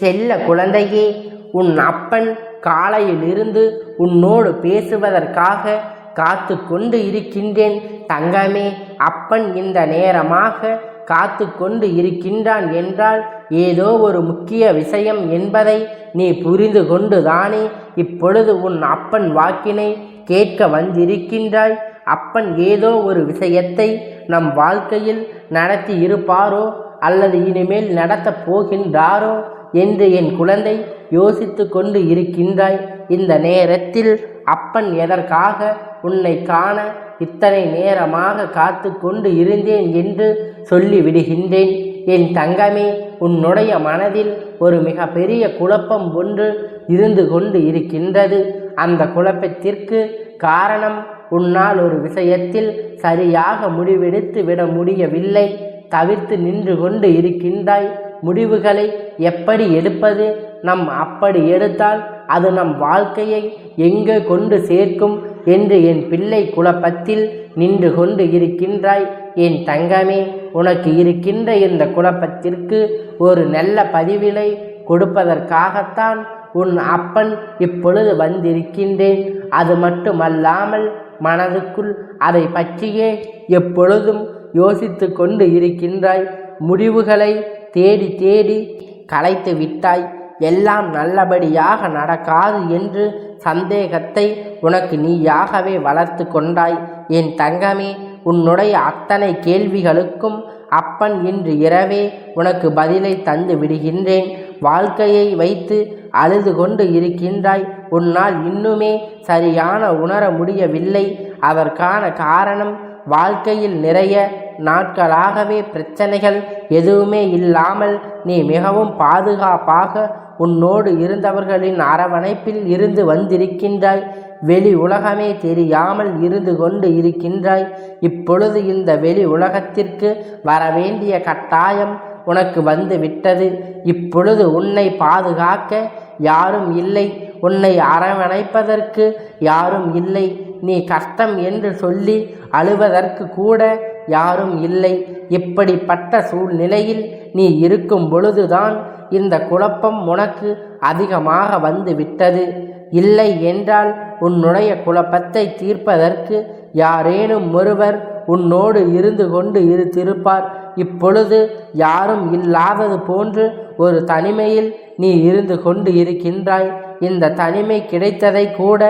செல்ல குழந்தையே உன் அப்பன் காலையிலிருந்து உன்னோடு பேசுவதற்காக காத்து கொண்டு இருக்கின்றேன். தங்கமே அப்பன் இந்த நேரமாக காத்து கொண்டு இருக்கின்றான் என்றால் ஏதோ ஒரு முக்கிய விஷயம் என்பதை நீ புரிந்து கொண்டுதானே? இப்பொழுது உன் அப்பன் வாக்கினை கேட்க வந்திருக்கின்றாய். அப்பன் ஏதோ ஒரு விஷயத்தை நம் வாழ்க்கையில் நடத்தி இருப்பாரோ அல்லது இனிமேல் நடத்தப் போகின்றாரோ? என்று என் குழந்தை யோசித்து கொண்டு இருக்கின்றாய். இந்த நேரத்தில் அப்பன் எதற்காக உன்னை காண இத்தனை நேரமாக காத்து கொண்டு இருந்தேன் என்று சொல்லிவிடுகின்றேன் என் தங்கமே உன்னுடைய மனதில் ஒரு மிக பெரிய குழப்பம் ஒன்று இருந்து கொண்டு இருக்கின்றது. அந்த குழப்பத்திற்கு காரணம் உன்னால் ஒரு விஷயத்தில் சரியாக முடிவெடுத்து விட முடியவில்லை. தவிர்த்து நின்று கொண்டு இருக்கின்றாய். முடிவுகளை எப்படி எடுப்பது? நம் அப்படி எடுத்தால் அது நம் வாழ்க்கையை எங்கே கொண்டு சேர்க்கும் என்று என் பிள்ளை குழப்பத்தில் நின்று கொண்டு இருக்கின்றாய். என் தங்கமே உனக்கு இருக்கின்ற இந்த குழப்பத்திற்கு ஒரு நல்ல பதிவிலை கொடுப்பதற்காகத்தான் உன் அப்பன் இப்பொழுது வந்திருக்கின்றேன். அது மட்டுமல்லாமல் மனதுக்குள் அதை பற்றியே எப்பொழுதும் யோசித்து கொண்டு இருக்கின்றாய். முடிவுகளை தேடி தேடி கலைத்து விட்டாய். எல்லாம் நல்லபடியாக நடக்காது என்று சந்தேகத்தை உனக்கு நீயாகவே வளர்த்து கொண்டாய். என் தங்கமே உன்னுடைய அத்தனை கேள்விகளுக்கும் அப்பன் இன்று இரவே உனக்கு பதிலை தந்து விடுகின்றேன். வாழ்க்கையை வைத்து அழுது கொண்டு இருக்கின்றாய். உன்னால் இன்னுமே சரியான உணர முடியவில்லை. அதற்கான காரணம் வாழ்க்கையில் நிறைய நாட்களாகவே பிரச்சனைகள் எதுவுமே இல்லாமல் நீ மிகவும் பாதுகாப்பாக உன்னோடு இருந்தவர்களின் அரவணைப்பில் இருந்து வந்திருக்கின்றாய். வெளி உலகமே தெரியாமல் இருந்து கொண்டு இருக்கின்றாய். இப்பொழுது இந்த வெளி உலகத்திற்கு வரவேண்டிய கட்டாயம் உனக்கு வந்து விட்டது இப்பொழுது உன்னை பாதுகாக்க யாரும் இல்லை. உன்னை அரவணைப்பதற்கு யாரும் இல்லை. நீ கஷ்டம் என்று சொல்லி அழுவதற்கு கூட யாரும் இல்லை. இப்படிப்பட்ட சூழ்நிலையில் நீ இருக்கும் பொழுதுதான் இந்த குழப்பம் உனக்கு அதிகமாக வந்து விட்டது. இல்லை என்றால் உன்னுடைய குழப்பத்தை தீர்ப்பதற்கு யாரேனும் ஒருவர் உன்னோடு இருந்து கொண்டு இருத்திருப்பார் இப்பொழுது யாரும் இல்லாதது போன்று ஒரு தனிமையில் நீ இருந்து கொண்டு இருக்கின்றாய். இந்த தனிமை கிடைத்ததை கூட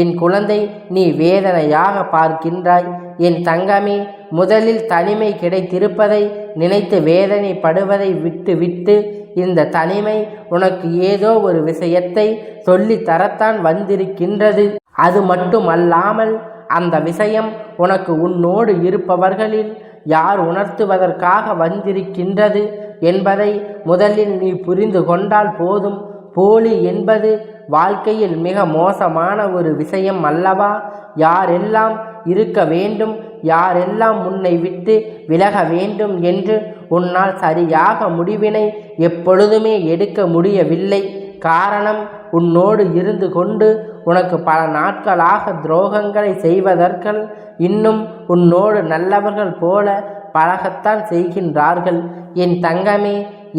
என் குழந்தை நீ வேதனையாக பார்க்கின்றாய். என் தங்கமே முதலில் தனிமை கிடைத்திருப்பதை நினைத்து வேதனைப்படுவதை விட்டு விட்டு இந்த தனிமை உனக்கு ஏதோ ஒரு விஷயத்தை சொல்லி தரத்தான் வந்திருக்கின்றது. அது மட்டுமல்லாமல் அந்த விஷயம் உனக்கு உன்னோடு இருப்பவர்களில் யார் உணர்த்துவதற்காக வந்திருக்கின்றது என்பதை முதலில் நீ புரிந்து கொண்டால் போதும். போலி என்பது வாழ்க்கையில் மிக மோசமான ஒரு விஷயம் அல்லவா? யாரெல்லாம் இருக்க வேண்டும் யாரெல்லாம் உன்னை விட்டு விலக வேண்டும் என்று உன்னால் சரியாக முடிவினை எப்பொழுதுமே எடுக்க முடியவில்லை. காரணம் உன்னோடு இருந்து கொண்டு உனக்கு பல நாட்களாக துரோகங்களை செய்வதற்கள் இன்னும் உன்னோடு நல்லவர்கள் போல பழகத்தான் செய்கின்றார்கள். என் தங்கமே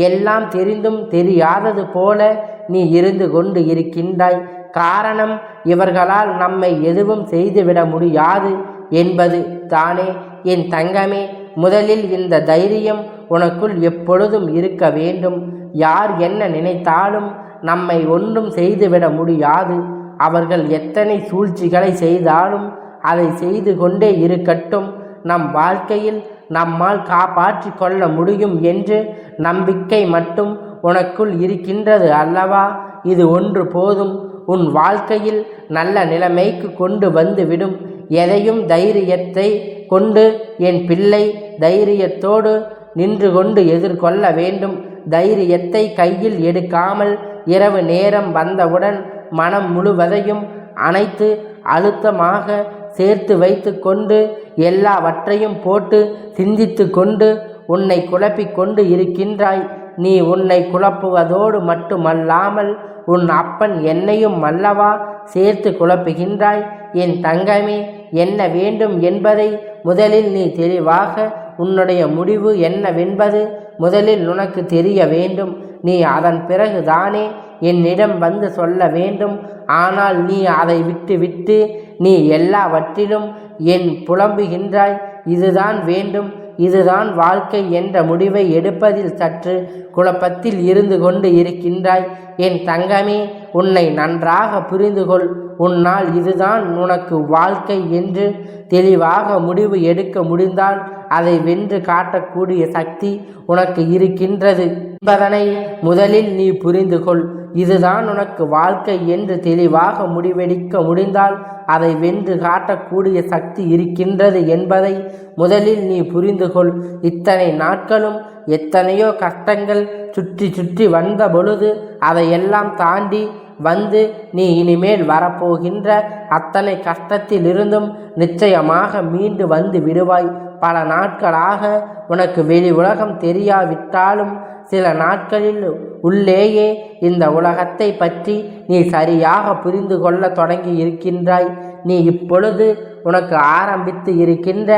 எல்லாம் தெரிந்தும் தெரியாதது போல நீ இருந்து கொண்டு இருக்கின்றாய். காரணம் இவர்களால் நம்மை எதுவும் செய்துவிட முடியாது என்பது தானே. என் தங்கமே முதலில் இந்த தைரியம் உனக்குள் எப்பொழுதும் இருக்க வேண்டும். யார் என்ன நினைத்தாலும் நம்மை ஒன்றும் செய்துவிட முடியாது. அவர்கள் எத்தனை சூழ்ச்சிகளை செய்தாலும் அதை செய்து கொண்டே இருக்கட்டும். நம் வாழ்க்கையில் நம்மால் காப்பாற்றி கொள்ள முடியும் என்று நம்பிக்கை மட்டும் உனக்குள் இருக்கின்றது அல்லவா? இது ஒன்று போதும். உன் வாழ்க்கையில் நல்ல நிலைமைக்கு கொண்டு வந்துவிடும். எதையும் தைரியத்தை கொண்டு என் பிள்ளை தைரியத்தோடு நின்று கொண்டு எதிர்கொள்ள வேண்டும். தைரியத்தை கையில் எடுக்காமல் இரவு நேரம் வந்தவுடன் மனம் முழுவதையும் அனைத்து அழுத்தமாக சேர்த்து வைத்து கொண்டு எல்லாவற்றையும் போட்டு சிந்தித்து கொண்டு உன்னை குழப்பிக் கொண்டு இருக்கின்றாய். நீ உன்னை குழப்புவதோடு மட்டுமல்லாமல் உன் அப்பன் என்னையும் அல்லவா சேர்த்து குழப்புகின்றாய்? என் தங்கமே என்ன வேண்டும் என்பதை முதலில் நீ தெளிவாக உன்னுடைய முடிவு என்னவென்பது முதலில் உனக்கு தெரிய வேண்டும். நீ அதன் பிறகுதானே என்னிடம் வந்து சொல்ல வேண்டும். ஆனால் நீ அதை விட்டு விட்டு நீ எல்லாவற்றிலும் என் புலம்புகின்றாய். இதுதான் வேண்டும். இதுதான் வாழ்க்கை என்ற முடிவை எடுப்பதில் சற்று குழப்பத்தில் இருந்து கொண்டு இருக்கின்றாய். என் தங்கமே உன்னை நன்றாக புரிந்து கொள் உன்னால் இதுதான் உனக்கு வாழ்க்கை என்று தெளிவாக முடிவு எடுக்க முடிந்தால் அதை வென்று காட்டக்கூடிய சக்தி உனக்கு இருக்கின்றது. என்பதனை முதலில் நீ புரிந்து கொள் இதுதான் உனக்கு வாழ்க்கை என்று தெளிவாக முடிவெடுக்க முடிந்தால் அதை வென்று காட்டக்கூடிய சக்தி இருக்கின்றது என்பதை முதலில் நீ புரிந்து கொள். இத்தனை நாட்களும் எத்தனையோ கஷ்டங்கள் சுற்றி சுற்றி வந்த பொழுது அதையெல்லாம் தாண்டி வந்து நீ இனிமேல் வரப்போகின்ற அத்தனை கஷ்டத்திலிருந்தும் நிச்சயமாக மீண்டு வந்து விடுவாய். பல நாட்களாக உனக்கு வெளி உலகம் தெரியாவிட்டாலும் சில நாட்களில் உள்ளேயே இந்த உலகத்தை பற்றி நீ சரியாக புரிந்து கொள்ள தொடங்கி இருக்கின்றாய். நீ இப்பொழுது உனக்கு ஆரம்பித்து இருக்கின்ற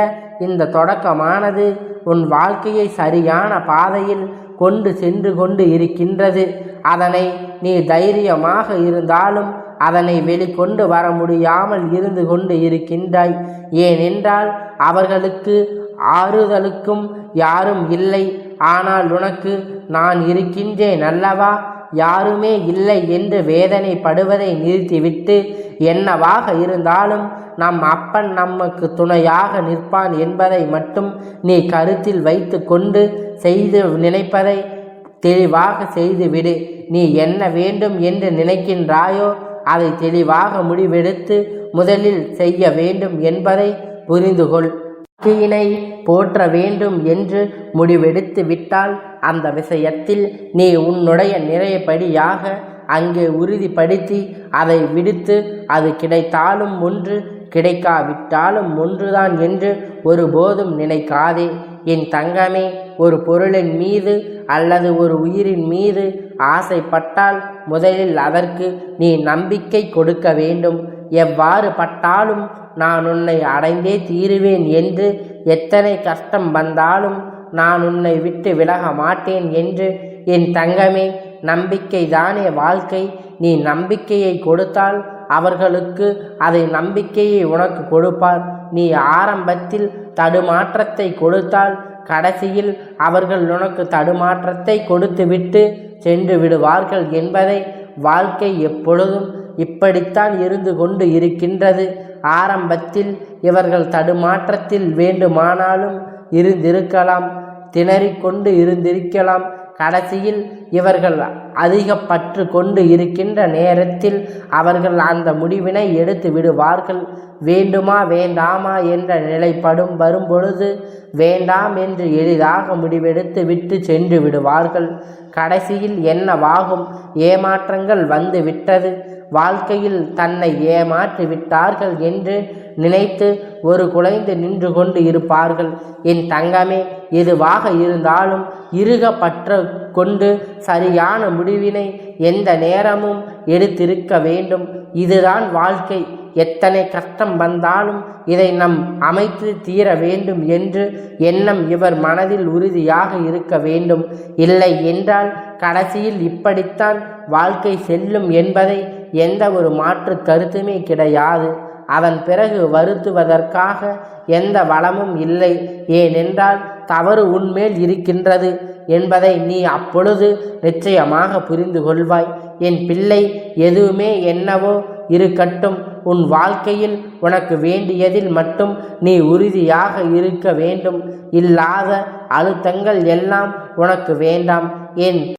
இந்த தொடக்கமானது உன் வாழ்க்கையை சரியான பாதையில் கொண்டு சென்று கொண்டு இருக்கின்றது. அதனை நீ தைரியமாக இருந்தாலும் அதனை வெளிக்கொண்டு வர முடியாமல் இருந்து கொண்டு இருக்கின்றாய். ஏனென்றால் அவர்களுக்கு ஆறுதலுக்கும் யாரும் இல்லை. ஆனால் உனக்கு நான் இருக்கின்றேன் அல்லவா? யாருமே இல்லை என்று வேதனைப்படுவதை நிறுத்திவிட்டு என்னவாக இருந்தாலும் நம் அப்பன் நமக்கு துணையாக நிற்பான் என்பதை மட்டும் நீ கருத்தில் வைத்து கொண்டு செய்து நினைப்பதை தெளிவாக செய்துவிடு. நீ என்ன வேண்டும் என்று நினைக்கின்றாயோ அதை தெளிவாக முடிவெடுத்து முதலில் செய்ய வேண்டும் என்பதை புரிந்துகொள். வாழ்க்கையினை போற்ற வேண்டும் என்று முடிவெடுத்து விட்டால் அந்த விஷயத்தில் நீ உன்னுடைய நிறையபடியாக அங்கே உறுதிப்படுத்தி அதை விடுத்து அது கிடைத்தாலும் ஒன்று கிடைக்காவிட்டாலும் ஒன்றுதான் என்று ஒருபோதும் நினைக்காதே. என் தங்கமே ஒரு பொருளின் மீது அல்லது ஒரு உயிரின் மீது ஆசைப்பட்டால் முதலில் அதற்கு நீ நம்பிக்கை கொடுக்க வேண்டும். எவ்வாறு பட்டாலும் நான் உன்னை அடைந்தே தீருவேன் என்று எத்தனை கஷ்டம் வந்தாலும் நான் உன்னை விட்டு விலக மாட்டேன் என்று என் தங்கமே நம்பிக்கை தானே வாழ்க்கை? நீ நம்பிக்கையை கொடுத்தால் அவர்களுக்கு அதை நம்பிக்கையை உனக்கு கொடுப்பார். நீ ஆரம்பத்தில் தடுமாற்றத்தை கொடுத்தால் கடைசியில் அவர்கள் உனக்கு தடுமாற்றத்தை கொடுத்துவிட்டு சென்று விடுவார்கள் என்பதை வாழ்க்கை எப்பொழுதும் இப்படித்தான் இருந்து கொண்டு இருக்கின்றது. ஆரம்பத்தில் இவர்கள் தடுமாற்றத்தில் வேண்டுமானாலும் இருந்திருக்கலாம் திணறிக்கொண்டு இருந்திருக்கலாம். கடைசியில் இவர்கள் அதிக பற்று கொண்டு இருக்கின்ற நேரத்தில் அவர்கள் அந்த முடிவினை எடுத்து விடுவார்கள். வேண்டுமா வேண்டாமா என்ற நிலைப்படும் வரும்பொழுது வேண்டாம் என்று எளிதாக முடிவெடுத்து விட்டு சென்று விடுவார்கள். கடைசியில் என்னவாகும்? ஏமாற்றங்கள் வந்து விட்டது. வாழ்க்கையில் தன்னை ஏமாற்றி விட்டார்கள் என்று நினைத்து ஒரு குலைந்து நின்று கொண்டு இருப்பார்கள். என் தங்கமே எதுவாக இருந்தாலும் இருக பற்ற கொண்டு சரியான முடிவினை எந்த நேரமும் எடுத்திருக்க வேண்டும். இதுதான் வாழ்க்கை. எத்தனை கஷ்டம் வந்தாலும் இதை நம் அமைத்து தீர வேண்டும் என்று எண்ணம் இவர் மனதில் உறுதியாக இருக்க வேண்டும். இல்லை என்றால் கடைசியில் இப்படித்தான் வாழ்க்கை செல்லும் என்பதை எந்த ஒரு மாற்று கருத்துமே கிடையாது. அதன் பிறகு வருத்துவதற்காக எந்த வளமும் இல்லை. ஏனென்றால் தவறு உன்மேல் இருக்கின்றது என்பதை நீ அப்பொழுது நிச்சயமாக புரிந்து கொள்வாய். என் பிள்ளை எதுவுமே என்னவோ இருக்கட்டும். உன் வாழ்க்கையில் உனக்கு வேண்டியதில் மட்டும் நீ உறுதியாக இருக்க வேண்டும். இல்லாத அழுத்தங்கள் எல்லாம் உனக்கு வேண்டாம். என்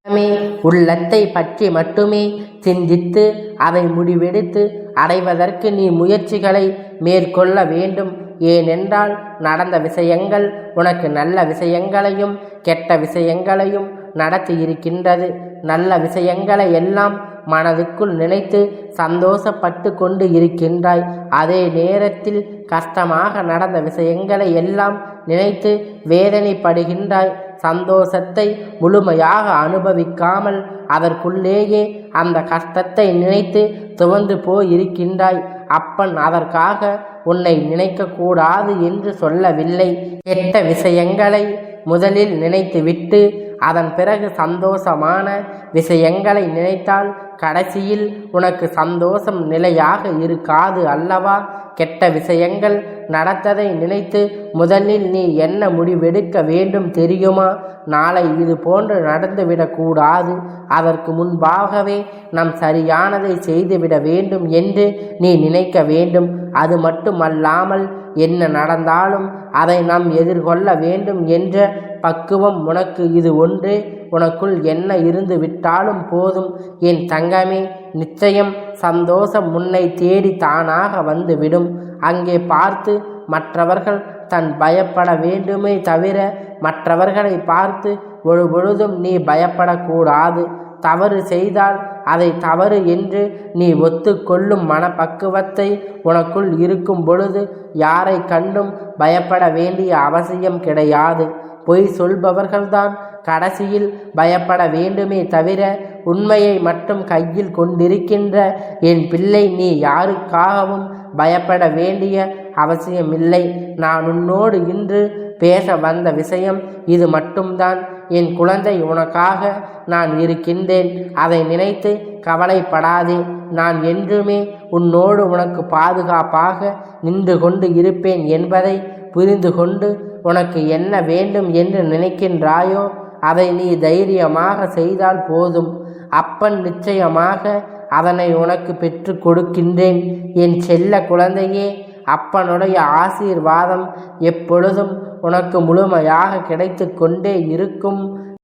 உள்ளத்தை பற்றி மட்டுமே சிந்தித்து அதை முடிவெடுத்து அடைவதற்கு நீ முயற்சிகளை மேற்கொள்ள வேண்டும். ஏனென்றால் நடந்த விஷயங்கள் உனக்கு நல்ல விஷயங்களையும் கெட்ட விஷயங்களையும் நடத்தி இருக்கின்றது நல்ல விஷயங்களை எல்லாம் மனதுக்குள் நினைத்து சந்தோஷப்பட்டு கொண்டு இருக்கின்றாய். அதே நேரத்தில் கஷ்டமாக நடந்த விஷயங்களை எல்லாம் நினைத்து வேதனைப்படுகின்றாய். சந்தோஷத்தை முழுமையாக அனுபவிக்காமல் அதற்குள்ளேயே அந்த கஷ்டத்தை நினைத்து துவந்து போயிருக்கின்றாய். அப்பன் அதற்காக உன்னை நினைக்கக்கூடாது என்று சொல்லவில்லை. கெட்ட விஷயங்களை முதலில் நினைத்துவிட்டு அதன் பிறகு சந்தோஷமான விஷயங்களை நினைத்தால் கடைசியில் உனக்கு சந்தோஷம் நிலையாக இருக்காது அல்லவா? கெட்ட விஷயங்கள் நடத்ததை நினைத்து முதலில் நீ என்ன முடிவெடுக்க வேண்டும் தெரியுமா? நாளை இது போன்று நடந்துவிடக்கூடாது அதற்கு முன்பாகவே நாம் சரியானதை செய்துவிட வேண்டும் என்று நீ நினைக்க வேண்டும். அது மட்டுமல்லாமல் என்ன நடந்தாலும் அதை நாம் எதிர்கொள்ள வேண்டும் என்ற பக்குவம் உனக்கு இது ஒன்று. உனக்குள் என்ன இருந்து விட்டாலும் போதும். என் தங்கமே நிச்சயம் சந்தோஷம் முன்னை தேடி தானாக வந்துவிடும் அங்கே பார்த்து மற்றவர்கள் தன் பயப்பட வேண்டுமே தவிர மற்றவர்களை பார்த்து ஒரு பொழுதும் நீ பயப்படக்கூடாது. தவறு செய்தால் அதை தவறு என்று நீ ஒத்துக்கொள்ளும் மனப்பக்குவத்தை உனக்குள் இருக்கும் பொழுது யாரை கண்டும் பயப்பட வேண்டிய அவசியம் கிடையாது. பொய் சொல்பவர்கள்தான் கடைசியில் பயப்பட வேண்டுமே தவிர உண்மையை மட்டும் கையில் கொண்டிருக்கின்ற என் பிள்ளை நீ யாருக்காகவும் பயப்பட வேண்டிய அவசியமில்லை. நான் உன்னோடு இன்று பேச வந்த விஷயம் இது மட்டும்தான். என் குழந்தை உனக்காக நான் இருக்கின்றேன். அதை நினைத்து கவலைப்படாதே. நான் என்றுமே உன்னோடு உனக்கு பாதுகாப்பாக நின்று கொண்டு இருப்பேன் என்பதை புரிந்து கொண்டு உனக்கு என்ன வேண்டும் என்று நினைக்கின்றாயோ அதை நீ தைரியமாக செய்தால் போதும். அப்பன் நிச்சயமாக அதனை உனக்கு பெற்று கொடுக்கின்றேன். என் செல்ல குழந்தையே அப்பனுடைய ஆசீர்வாதம் எப்பொழுதும் உனக்கு முழுமையாக கிடைத்து கொண்டே இருக்கும்.